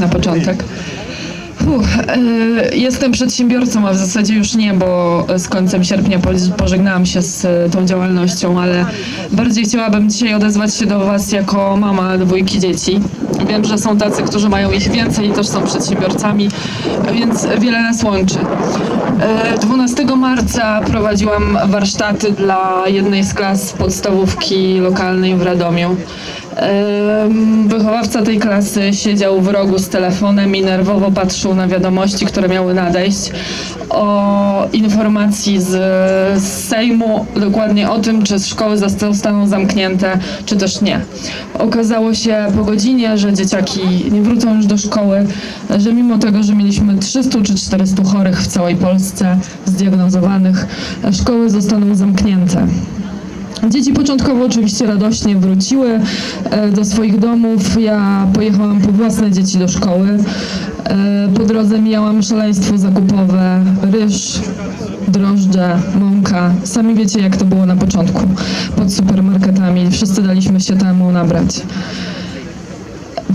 na początek? Fuh, e, jestem przedsiębiorcą, a w zasadzie już nie, bo z końcem sierpnia po- pożegnałam się z e, tą działalnością, ale bardziej chciałabym dzisiaj odezwać się do Was jako mama dwójki dzieci. Wiem, że są tacy, którzy mają ich więcej i też są przedsiębiorcami, więc wiele nas łączy. E, 12 marca prowadziłam warsztaty dla jednej z klas podstawówki lokalnej w Radomiu. Wychowawca tej klasy siedział w rogu z telefonem i nerwowo patrzył na wiadomości, które miały nadejść o informacji z, z Sejmu, dokładnie o tym, czy szkoły zosta- zostaną zamknięte, czy też nie. Okazało się po godzinie, że dzieciaki nie wrócą już do szkoły, że mimo tego, że mieliśmy 300 czy 400 chorych w całej Polsce zdiagnozowanych, szkoły zostaną zamknięte. Dzieci początkowo oczywiście radośnie wróciły e, do swoich domów. Ja pojechałam po własne dzieci do szkoły. E, Po drodze mijałam szaleństwo zakupowe, ryż, drożdże, mąka. Sami wiecie jak to było na początku pod supermarketami. Wszyscy daliśmy się temu nabrać.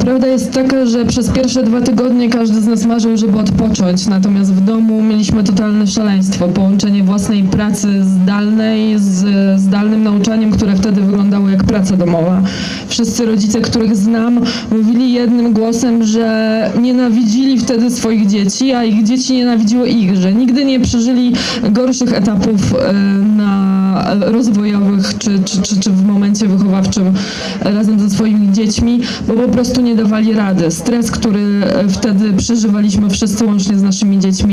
Prawda jest taka, że przez pierwsze dwa tygodnie każdy z nas marzył, żeby odpocząć, natomiast w domu mieliśmy totalne szaleństwo, połączenie własnej pracy zdalnej z zdalnym nauczaniem, które wtedy wyglądało jak praca domowa. Wszyscy rodzice, których znam, mówili jednym głosem, że nienawidzili wtedy swoich dzieci, a ich dzieci nienawidziły ich, że nigdy nie przeżyli gorszych etapów e, na rozwojowych czy, czy, czy, czy w momencie wychowawczym razem ze swoimi dziećmi, bo po prostu nie dawali rady. Stres, który e, wtedy przeżywaliśmy wszyscy łącznie z naszymi dziećmi,